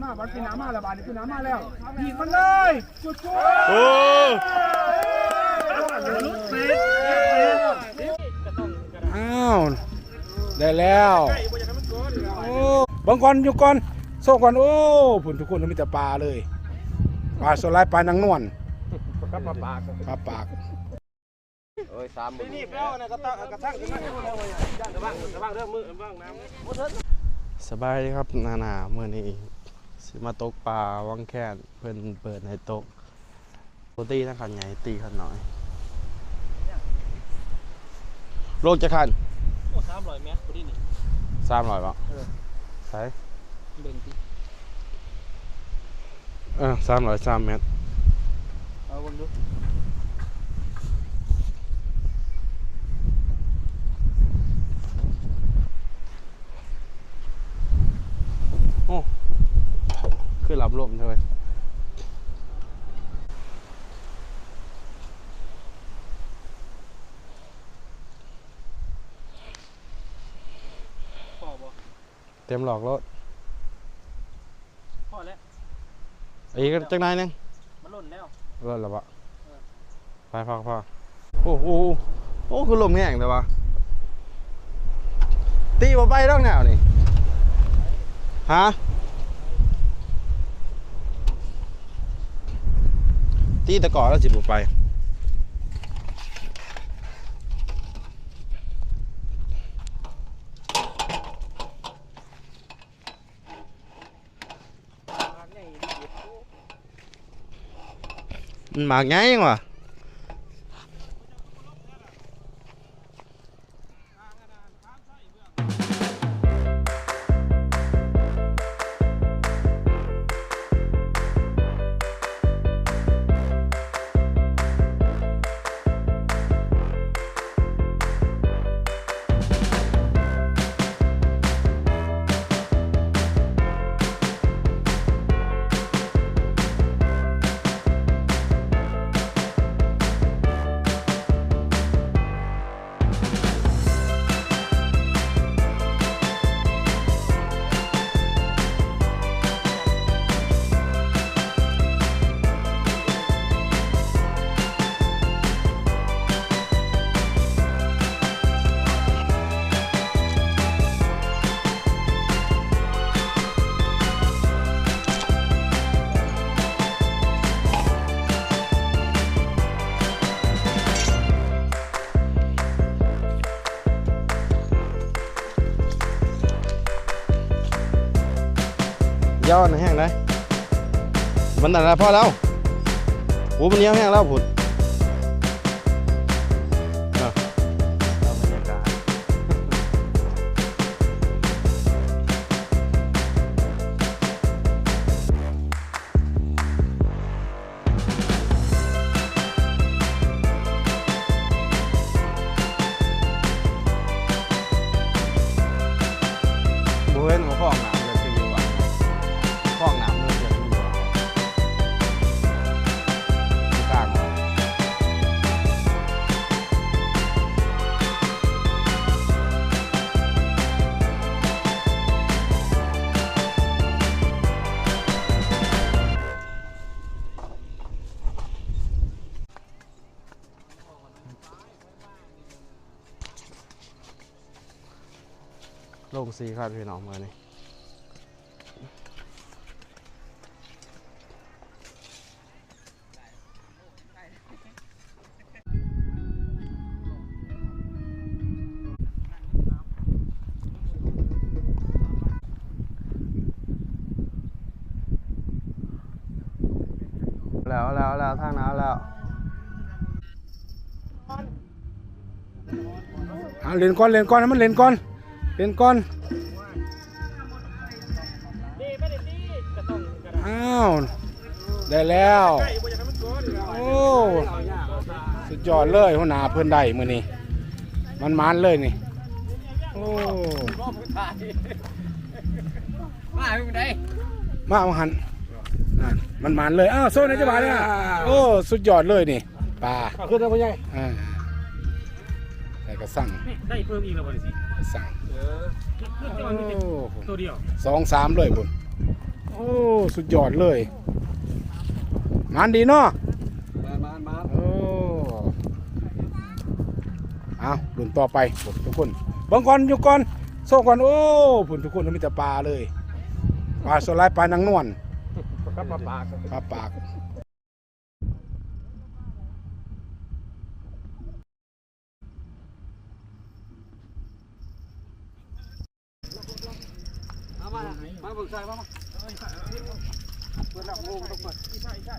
หน้าบัดเป็นน้ำมาแล้วบาดนี่คือน้ำมาแล้วยิงมันเลยจุดจุดโอ้อ้าวได้แล้วโอ้เบังก่อนอยู่ก่อนโซ่ก่อนโอ้ผุนทุกคนมีแต่ปลาเลยปลาสไลด์ปลานางนวลครับมาปากปลาปากเอ้ยสามมือนี่แป้วนะกระตักกระทั่งขึ้นมาย่านระวังระวังเรื่องมือระวังน้ำ สบายดีครับนาหนาเมื่อนี้สิมาตกปลาวังแคนเพิ่นเปิดให้ตกโปตีนะขันใหญ่ตีขันน้อยโลกจะขันโอ้สามร้อยเมตรพอดีนี่สามร้อยป่ะใช่เบิ่งดิเออสามร้อยสามเมตรเอาเบิ่งดู คือรับลมเถอะพอบ่เต็มหลอกรถพอแล้วอีกจักหนายหนึงมันหล่นแล้วรถแล้วปะไปพอพอโอ้โหโอ้คือลมแห้งแต่ว่าตีบ่ไปต้องแนวนี่ฮะ ตีตะกอแล้วสิบ่ไปมันหมากไงยังวะ ยอดนะแห้งนะมันนั่นแหละพอแล้วโอ้มันเหนี้ยวแห้งแล้วผุด งสีครับพี่น้องเมื่อนี้แล้วแล้วแล้วทางน้ำแล้วอ่าเล่นก่อนเล่นก่อนให้มันเล่นก่อน เล่นก่อนนี่ไม่ได้ตีกระต้องกระดาษอ้าว ได้แล้วใกล้บ่อยากให้มันก้อนเลยโอ้ สุดยอดเลยหัวหน้าเพื่อนได้มื้อนี้ มันมันๆเลยนี่ โอ้ มาเป็นไงมาเอาหันนั่นมันมันๆเลย อ้าวโซ่ในจังหวะเนี่ยโอ้ สุดยอดเลยนี่ปลาขึ้นแล้วพ่อใหญ่อ่า ใส่กระสังนี่ได้เพิ่มอีกแล้วบ่ได้สิสั่งเออโอ้ตัวเดียวสองสามเลยบุญโอ้ สุดยอดเลยงานดีเนาะมามามาโอ้เอารุ่นต่อไปพุ่นทุกคนเบังก่อนอยู่ก่อนโซ่ก่อนโอ้พุ่นทุกคนมีแต่ปลาเลยปลาสไลด์ปลานางนวลกับปลาปากปลาปาก มามาเบิกใส่มามาเปิดหลังโลกต้องเปิดใช่ใช่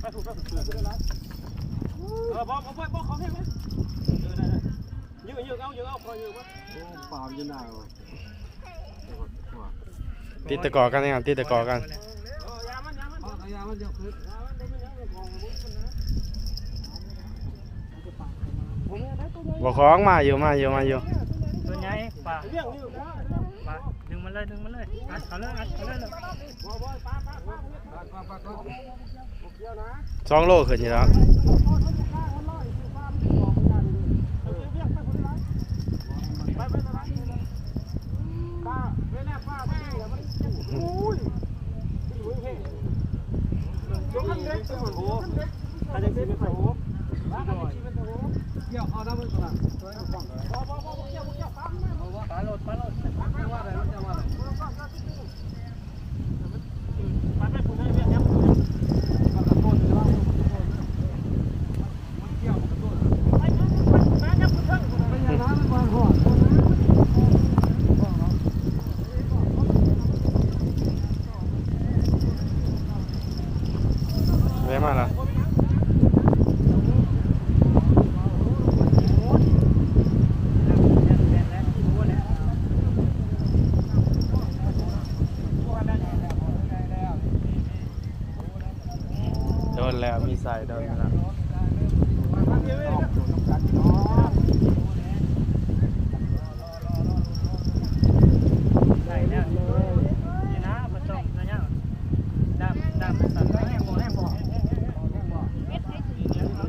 ไปถูกไปถูกเออบอกบอกบอกเขาให้ไหมเออได้ได้ยืดยืดเอายืดเอาคอยยืดมั้ยปามอยู่หน้าติดตะกอกันนะครับติดตะกอกันเออยามันยามันเอายามันเดี๋ยวขึ้นบ่ของมาอยู่มาอยู่มาอยู่ตัวใหญ่ป่า เรื่องยืดป่าดึงมันเลยดึงมันเลยอัดเขาเลยอัดเขาเลยเลยบอยบอยป้าป้าป้าปากปากปากปากเดียวนะสองโลขึ้นอยู่แล้วไปไปไปป้าไม่แน่ป้าไม่ดีแล้วมันอุ้ยอุ้ยเฮ้ยยกขันเล็กโอ้โหขันเล็กเป็นโอ้โหขันเล็กเป็นโอ้โห เกี่ยวเอาน้ำมันก่อนช่วยเอาฟัง บอบอบอบเกี่ยวเกี่ยวปั๊มนะ ปลาโหลดปลาโหลด ไม่ว่าอะไรมันจะว่าอะไร ปั๊มไปผมให้เรียกยับ มันกระโดดเลยว่ามันเกี่ยวมันกระโดด ไปนะมายับคุณเถิง เป็นอย่างนั้นมันวางหัว แม่มาละ โด นแล้วมีใส่โดนแล้วใส่แล้วนี่นะผสมนะเนี่ยดำดำสันแห้งบ่แห้งบ่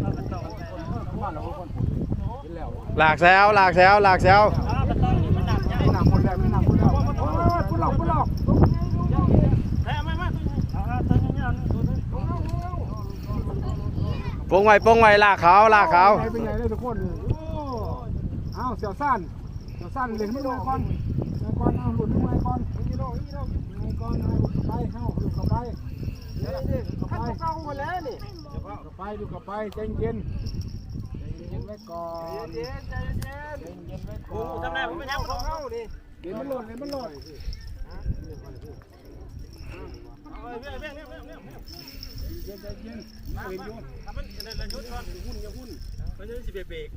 เอาผสมใส่หลากแซวหลากแซวหลากแซว เอาผสมนี่มันดำใหญ่ ไม่หนักหมดแล้วไม่หนักหมดแล้วโอ้ยพุ่งหลอกพุ่งหลอก เฮ้ยมามา เอาเอาตัวนี้เอาตัวนี้ ปงไว้ปงไว้ลากเขาลากเขาไปเป็นไงเลยทุกคนโอ้อ้าวเสียวสั้นเสียวสั้นเล่นไม่ลงก่อนก่อนเอาหลุดลงมาก่อนนี่โลนี่โลนี่ก่อนเอาหลุดไปเข้าหลุดเข้าไปเดี๋ยวนี่เข้าขันไปเก่าหมดแล้วนี่เข้าไปดูเข้าไปใจเย็นใจเย็นไว้ก่อนเย็นใจเย็นใจเย็นไว้ก่โอ้อนทำไงผมไม่ยับของเขาดิเดี๋ยวมันหล่นเดี๋ยวมันหล่นเอาเบี้ยเบี้ยเบี้ยเบี้ยเบี้ย เย็นใจเย็นมาเห็นยู่ทำมันเดินยุดก่อนหุ้นอย่าหุ้นมันจะสิเบรกเบรก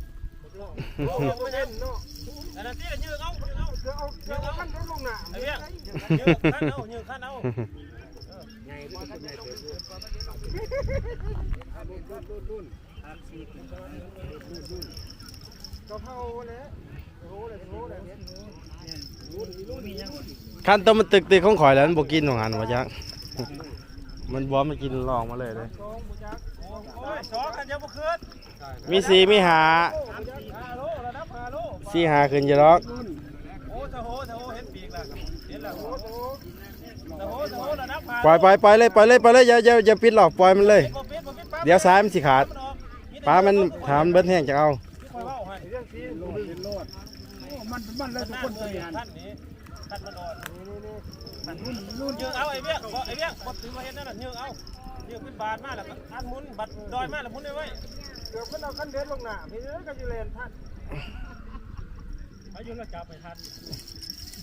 โอ้โหไม่เห็นเนาะอันนั้นที่ยืดเอาเอาเดี๋ยวเอาเดี๋ยวเอาขั้นลงหน้าไอ้เบี้ยยืดขั้นเอายืดขั้นเอาก็เข้าแล้วโอ้โหเลยโอ้โหเลยเนี่ยขั้นต้นมันตึกตึกของข่อยแล้วมันบ่กินของหันว่าจัก มันบอมันกินลองมาเลยเลยโอ้ยสองกันยังบ่คืนมีสีมีหาฮาโลระดับฮาโลสีหาขึ้นอยู่หรอกโอ้ทะโหทะโหเห็นปีกแล้วเห็นแล้วโอ้โหทะโหทะโหระดับฮาปล่อยไปปล่อยเลยปล่อยเลยปล่อยเลยอย่าอย่าอย่าปิดหรอกปล่อยมันเลยบ่ปิดบ่ปิดปั๊บเดี๋ยวซ้ายมันสิขาดปลามันถามนเบิ้เแห้งจะเอาค่อยเว้าให้เรื่องที่โลดเป็นโลดโอ้มันมันเลยทุกคนเสียน ท่านนี้ท่านมันอ่อนท่า นรุ่นรุ่นยืดเอาไอ้เบี้ยบ่ไอ้เบี้ยบ่ถือว่าเห็นนั่นน่ะยืดเอายืดขึ้นบาทมาแล้วก็อันมุนบัดดอยมาแล้วมุนได้ไว้เดี๋ยวขึ้นเอาขั้นเด็ดลงหน้าพี่เอ้ยก็สิเลนท่านอายุเราจับไปทัน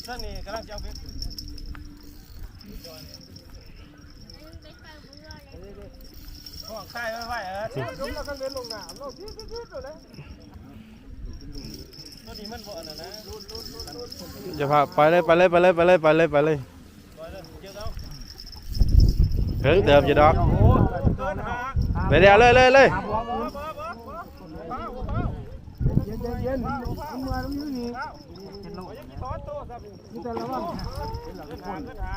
ท่านนี่กำลังจะเอาไปห้องใต้ไว้ไว้เออเดี๋ยวเราขั้นเด็ดลงหน้าเราที่ที่ตัวเลยตัวนี้มันบ่อันนั้นนะจะพาไปเลยไปเลยไปเลยไปเลยไปเลยไปเลย เพิ่งเติมอยู่ดอกโอ้เกินหาไปเดี๋ยวเลยเลยเลยบ่บ่บ่บ่บ่บ่เย็นใจเย็นมันมาแล้วอยู่นี่ถอนตัวครับนี่แต่ละวันขึ้นหาขึ้นหา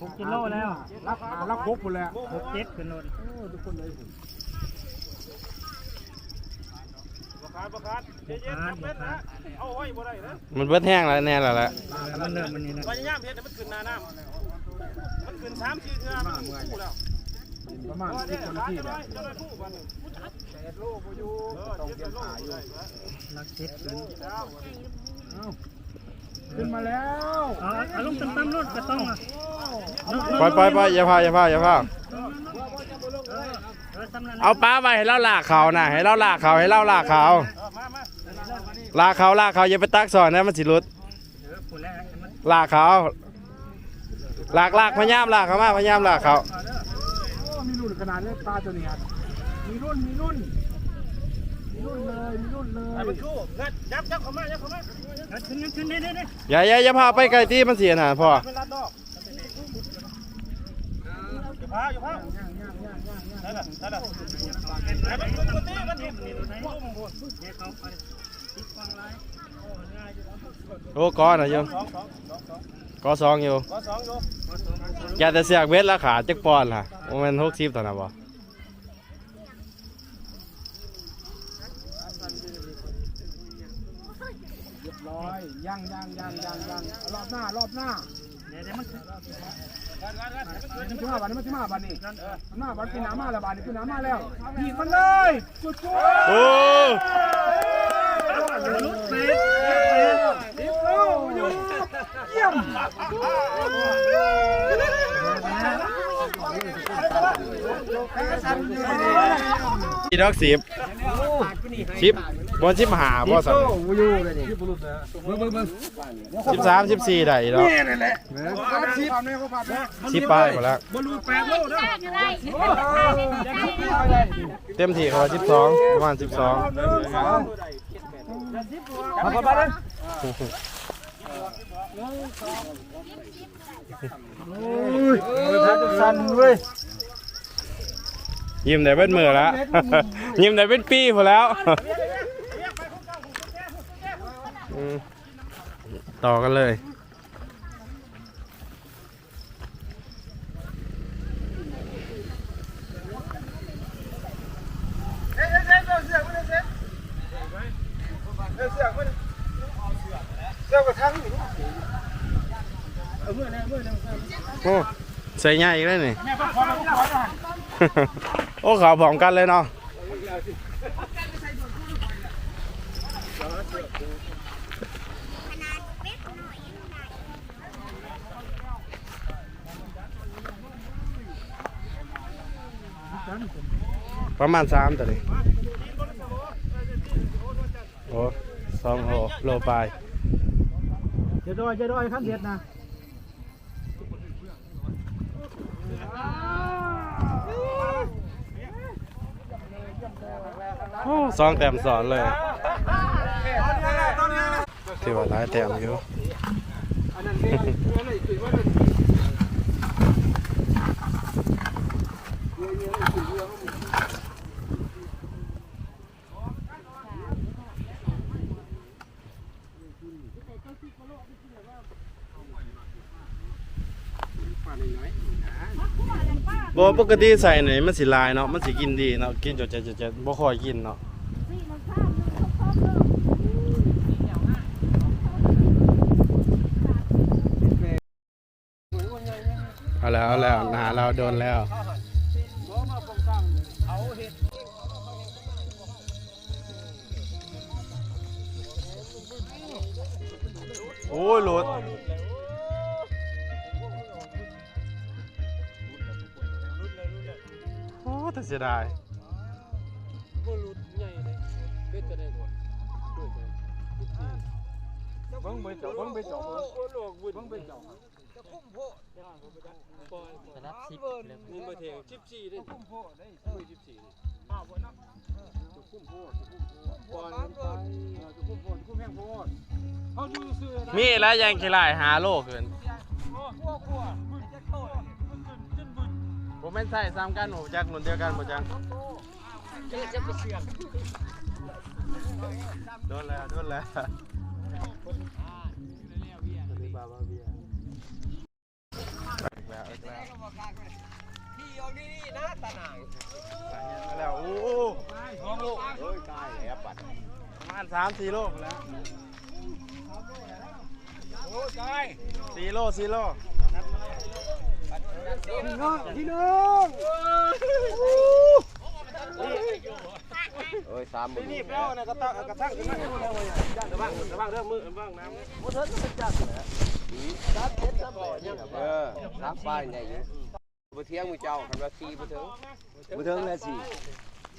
หกกิโลแล้วรับหารับครบหมดแล้วหกเจ็ดขึ้นโลดโอ้ทุกคนเลยบ่ขาดบ่ขาดเย็นๆครับเม็ดนะเอาไว้บ่ได้นะมันเบิดแห้งแล้วแน่แล้วแหละมันเริ่มมันนี่นะพยายามเฮ็ดให้มันขึ้นหน้าน้ำ มันขึ้น3 4เทื่อมันคู่แล้วประมาณเออสิเนี่บคนที่จะแบได้บจะได้คู่บัดนี้แปดโลบ่อยู่ต้องเจ็ดเก็บขาอยู่ได้ลักเจ็ดขึ้นขึ้นมาแล้วอาเอาลงตั้มๆรถก็ต้องอะปล่อยปล่อยปอย่าพาอย่าพาอย่าพาเอาป้าไปให้เราลากเขานะให้เราลากเขาให้เราลากเขาลากเขาลากเขาอย่าไปตักสอนนะมันสิหลุดลากเขา ลากลากพยายามลากเขามาพยายามลากเขาโอ้มีรุ่นขนาดเล็กปลาตัวนี้ครับมีรุ่นมีรุ่นมีรุ่นเลยมีรุ่นเลให้ยมันคู่งัดยับยับเข้ามายับเข้ามาเอาขึ้นขึ้นได้ได้ได้อย่าอย่าอย่าพาไปไกลที่มันเสียน่ะพ่อเป็นลัดดอกอย่าพาอย่าพาย่างย่างย่างย่างย่างได้ละได้ละให้มันขึ้นตัวนี้มันนี่ลุ่มบนเดี๋ยวเขาไปติดฟังไลน์โอ้ง่ายอยู่แล้วโอ้ก้อนน่ะโยสอง ก้อสองอยู่ก็สองโยอย่าแต่เสียกเบ็ดแล้วขาจักปอนล่ะโมเมนหกสิบตอนน่ะบ่เรียบร้อยย่างย่างย่างย่างย่างรอบหน้ารอบหน้าเดี๋ยวเดี๋ยวมันมันจะมาบันนี้มันจะมาบันนี้มันมาบันเป็นน้ำมาแล้วบันนี้เป็นน้ำมาแล้วยิงมันเลยจุดจุดโอ้ ลุกเฟส เยี่ ยมอีดอกสิบสิบบ่สิบหาบ่สั่นสิบสามสิบสี่ได้อีดอกชิปเนี่ยเขาผัดนะสิบปลายหมดแล้วเต็มที่เขาสิบสองประมาณสิบสอง สั่นเว้ยยิ้มได้เป็นมือแล้ว ยิ้มได้เป็นปีพอแล้ว ต่อกันเลยเสียงไม่ได้ จ้ากระทั่งโอ้ใส่ง่ายอีกแล้วนี่โอ้ขาวผอมกันเลยเนาะประมาณสามตัวนี้โอ้สองโลโลปลาย เดี๋ยวดอยเดี๋ยวดอยขั้นเด็ดนะโอ้สองแต้มสอนเลยถือว่าหลายแต้มอยู่ อันนั้นเนี่ยอะไรคือว่ามัน บ่ปกติใส่ไหนมันสิลายเนาะมันสิกินดีเนาะกินจดจะจะจะบ่ค่อยกินเนาะเอาแล้วเอาแล้วหนาเราโดนแล้วโอ้ย หลุดโอ้แต่เสียดายเบิ้งไปจ่อเบิ้งไปจ่อเบิ้งไปจ่อรับสิบเลยนี่มาเถียงชิปซี่ดิคุ้มโพได้ช่วยสิบสี่อ้าวบนน้ำจุคุ้มโพจุคุ้มโพบอลไปจุคุ้มโพจุคุ้มแห้งโพเขาอยู่ซื้อนะมีแล้วยังขี้ลายหาโลเกิน ผมเป็นใส่ซ้ำกันหนูจักหนุนเดียวกันหมดจังโดนแล้วโดนแล้วอีกแล้วอีกแล้วพี่เอานี่นะตาหนังแล้วโอ้สองลูกเฮ้ยตายแล้วปัดอันสามสี่โลแล้วโอ้ตายสี่โลสี่โล พี่น้องพี่น้องนี่เปล่านะกระตักกระทั่งขึ้นมาให้พวกเราเนี่ยย่านระวังระวังเรื่องมือระวังน้ำบ่เถิดมันจัดแหละจัดเฮ็ดจัดบ่เนี่ยเออสามป้ายใหญ่อยู่บ่เที่ยงมือเจ้าคันว่า4บ่ถึงบ่ถึงแล้วสิ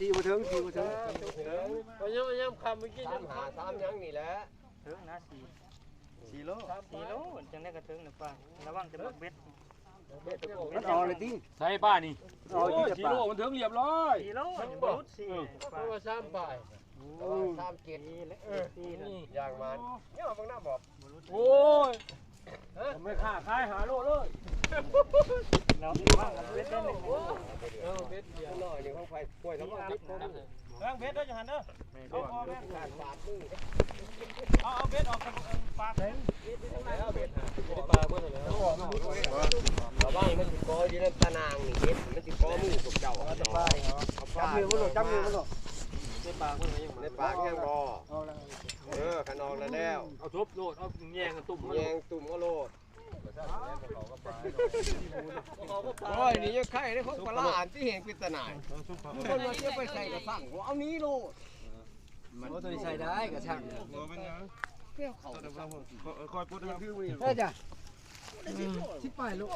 4บ่ถึง4บ่ถึงก็ยังยังคำเมื่อกี้สามหาสามยังนี่แหละเถึงนะสี่สี่โลสี่โลจังได้กระเถึงหนึ่งป่าระวังจะบักเบ็ด มันออกเลยติใช่ป้านี่ออกอยู่จะกิป้าโลมันถึงเรียบร้อยสี่โลยังบ่รุดสี่ป่าว่าสามป้ายสามเกตสี่และสี่ละอย่างมันเนี่ยบางหน้าบอกโอ้ยผมไม่ค่าขายหาโลเลย เราว่างเบ็ดได้หนึ่ง เออเบ็ดเดียวน้อยนี่ของไฟป่วยแล้วก็ติดผม ระวังเบ็ดด้วยจังหันเด้อเอาเอาแม่ ขาดบาทนึง เอาเอาเบ็ดออกปาก ระวังมันสิกออยู่ในตะนางนี่เบ็ดมันสิกอมือพวกเจ้าเอาป้ายเอาป้ายมือมันหลดจับมือมันหลดในปากมันยังในปากยังบ่เออขนองแล้วแล้ว เอาทบโลดเอาแยงกันตุ่ม แยงตุ่มก็โลด โอ้ยนี่ยังไข่ได้ของปลาอ่านที่เห็นปริศนาทุกคนว่าจะไปใส่กระสังว่าเอานี้โลดมันตัวนี้ใส่ได้กระชังเปรี้ยวเขาคอยพูดให้คือมีเฮ้ยจ้ะสิบไปลูก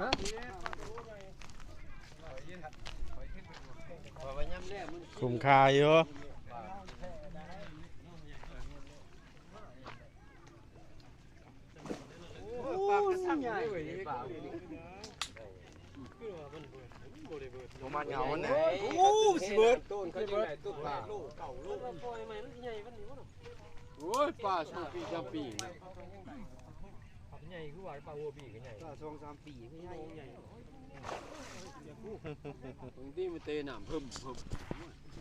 ฮะคุ้มค่าอยู่ ปา กกระชังใหญ่ปากมันเหงาเนี่ยโอ้สิเบิร์ดต้นเขาจะไหนต้นปลาลูกเก่าลูกลูกปอยใหม่ลูกใหญ่วันนี้วะโอ้ยป้าสองปีสามปีใหญ่คือว่าปลาวัวปีกันใหญ่ป่าสองสามปีไม่ใช่ใหญ่ตรงที่มันเตะหนามเพิ่มเพิ่ม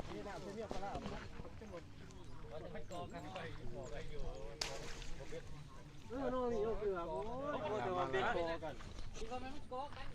เออน้องนี่เอาเกลือโอ้ยแต่ว่าเบ็ด พอกัน